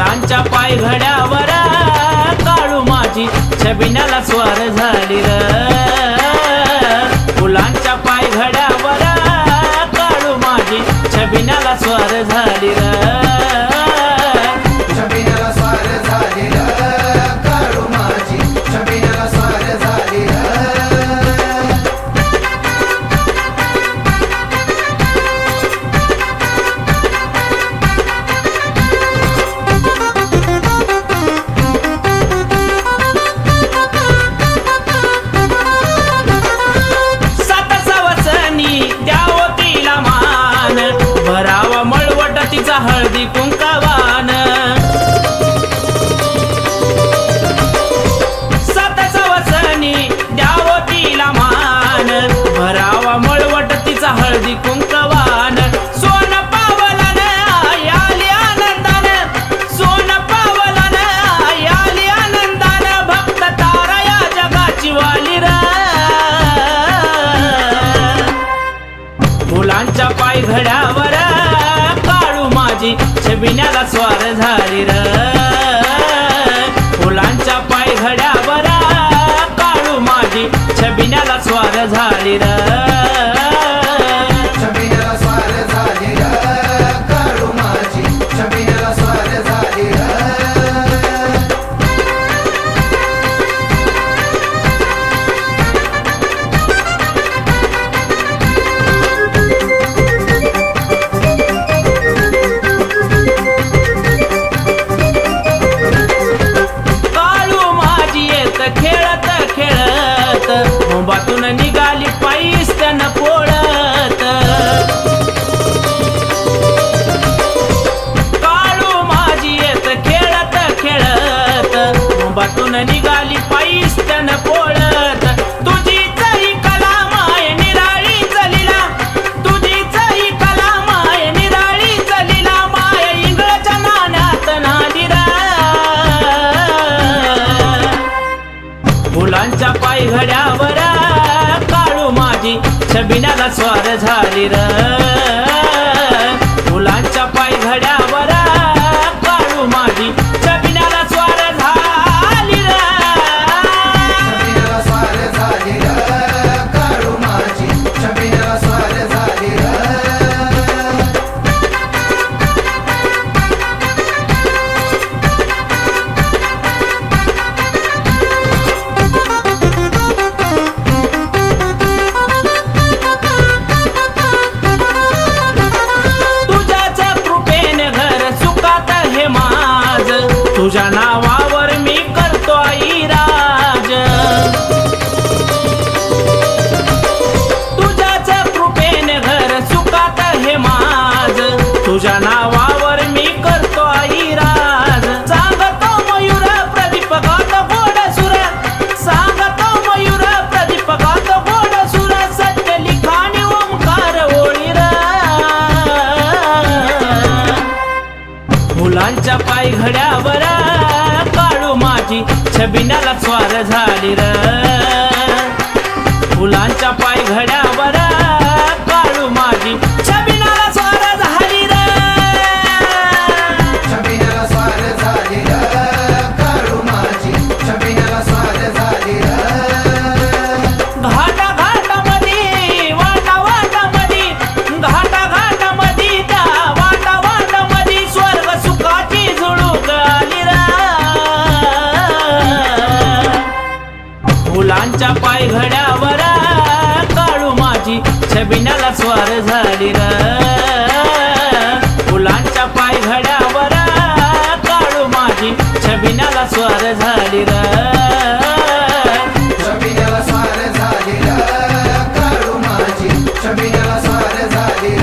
फुलांच्या पायघड्यावर काळू माझी. छबिनाला स्वार झाली र. फुलांच्या पायघड्यावर काळू माझी. छबिनाला स्वार झाली र. घडावर काढू काळू माझी छबिन्याला स्वार झाली र. फुलांच्या पाय घड्यावर काळू माझी छबिन्याला स्वार झाली र. मुंबातून निघाली पायीस त्यानं पोळत. तुझी चही कला माय निराळी चलीला तुझी चही कला माय निराळी चलीला माय इंगळच्या नाण्यात नादिरा. फुलांच्या पायघड्यावर काळू माझी छबिनाला स्वार झाली र já na मुलांच्या पायघड्यावर काळू माझी छबिनाला स्वार झाली र. फुलांच्या पायघड्यावर बिंडाला स्वार झाली र. फुलांच्या पायघड्यावर काढू माझी छबिनाला स्वार झाली र. स्वार झाली काढू माझी छबिनाला स्वार झाली